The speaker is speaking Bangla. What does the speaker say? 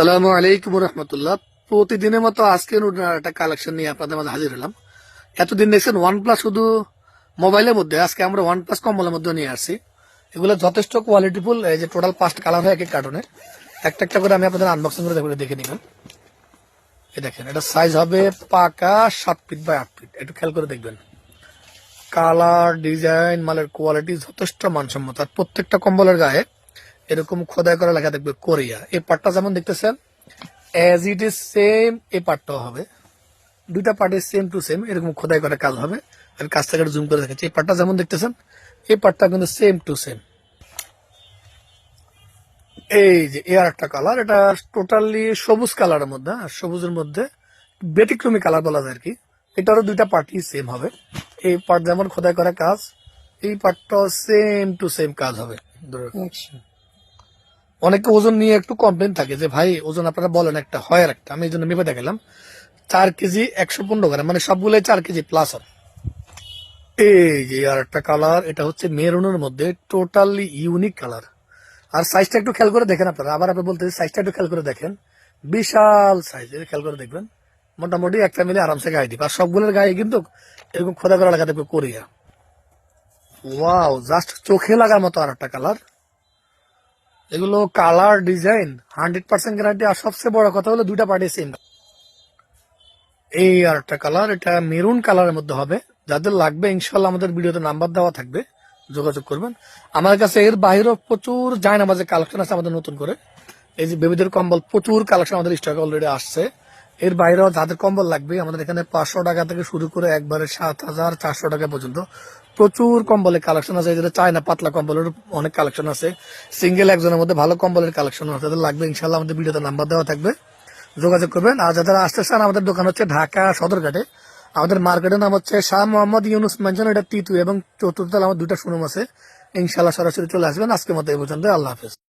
সালামু আলাইকুম রহমতুল্লাহ প্রতিদিনের মতো আজকে একটা কালেকশন নিয়ে আপনাদের মাঝে হাজির হলাম। এতদিন দেখছেন ওয়ান প্লাস শুধু মোবাইলের মধ্যে, আজকে আমরা ওয়ান প্লাস কম্বলের মধ্যে নিয়ে আসছি। এগুলো যথেষ্ট কোয়ালিটিফুল এই যে টোটাল পাঁচটা কালার হয় এক এক কার্টুনে একটা একটা করে আমি আপনাদের আনবক্সিং করে দেখে দেখে নিবেন। এই দেখেন, এটা সাইজ হবে পাকা সাত ফিট বাই আট ফিট একটু খেয়াল করে দেখবেন। কালার ডিজাইন মালের কোয়ালিটি যথেষ্ট মানসম্মত। আর প্রত্যেকটা কম্বলের গায়ে এরকম খোদাই করা লেখা দেখবে কোরিয়া। এই পার্টটা যেমন দেখতেছেন অ্যাজ ইট ইজ সেম এই পার্টটাও হবে। দুইটা পার্টের সেম টু সেম এরকম খোদাই করা কাজ হবে। আমি কাছ থেকে জুম করে দেখাচ্ছি। এই পার্টটা যেমন দেখতেছেন, এই পার্টটা কিন্তু সেম টু সেম এই যে এর একটা কালার এটা টোটালি সবুজ কালারের মধ্যে সবুজের মধ্যে ব্যতিক্রমী কালার বলা যায় আর কি। এটারও দুইটা পার্টই সেম হবে। এই পার্ট যেমন খোদাই করা কাজ, এই পার্টটাও সেম টু সেম কাজ হবে। ধরে অনেকে ওজন নিয়ে একটু কমপ্লেন থাকে যে, ভাই, ওজন আপনারা বলেন একটা, হয় আর একটা। আমি এই জন্য মেপে দেখালাম চার কেজি একশো পনেরো গ্রাম মানে সবগুলোই চার কেজি প্লাস হবে। এই যে আর একটা কালার এটা হচ্ছে মেরুনের মধ্যে টোটালি ইউনিক কালার আর সাইজটা একটু খেয়াল করে দেখেন আপনারা। আবার আপনি বলতে সাইজটা একটু খেয়াল করে দেখেন। বিশাল সাইজ খেয়াল করে দেখবেন। মোটামুটি এক ফ্যামিলি আরামসে গায়ে দিবে। আর সবগুলোর গায়ে কিন্তু এরকম খোদা করা লাগা দেখবে কোরিয়া। ওয়াও জাস্ট চোখে লাগার মতো আর একটা কালার এগুলো colour design hundred percent guarantee আর সবচেয়ে বড় কথা হলো দুইটা পার্টি সেম এই আর একটা কালার এটা মেরুন কালারের মধ্যে হবে। যাদের লাগবে ইনশাল্লাহ আমাদের ভিডিওতে নাম্বার দেওয়া থাকবে। যোগাযোগ করবেন। আমার কাছে এর বাইরেও প্রচুর জায়নামাজের কালেকশন আছে আমাদের নতুন করে। এই যে বেবিদের কম্বল, প্রচুর কালেকশন আমাদের স্টকে অলরেডি আসছে। এর বাইরেও যাদের কম্বল লাগবে। আমাদের এখানে পাঁচশো টাকা থেকে শুরু করে একবারে সাত হাজার চারশো টাকা পর্যন্ত। প্রচুর কম্বলের কালেকশন আছে। যেটা চায়না পাতলা কম্বলের অনেক কালেকশন আছে। সিঙ্গেল একজনের মধ্যে ভালো কম্বলের কালেকশন আছে। যাদের লাগবে ইনশাল্লাহ আমাদের ভিডিওতে নাম্বার দেওয়া থাকবে। যোগাযোগ করবেন। আর যারা আসতে চান, আমাদের দোকান হচ্ছে ঢাকা সদরঘাটে। আমাদের মার্কেটের নাম হচ্ছে শাহ মোহাম্মদ ইউনুস মেনশন এটা তিতু এবং চতুর্থ আমার দুটা শোরুম আছে। ইনশাল্লাহ সরাসরি চলে আসবেন। আজকের মতো এই পর্যন্ত আল্লাহ হাফেজ।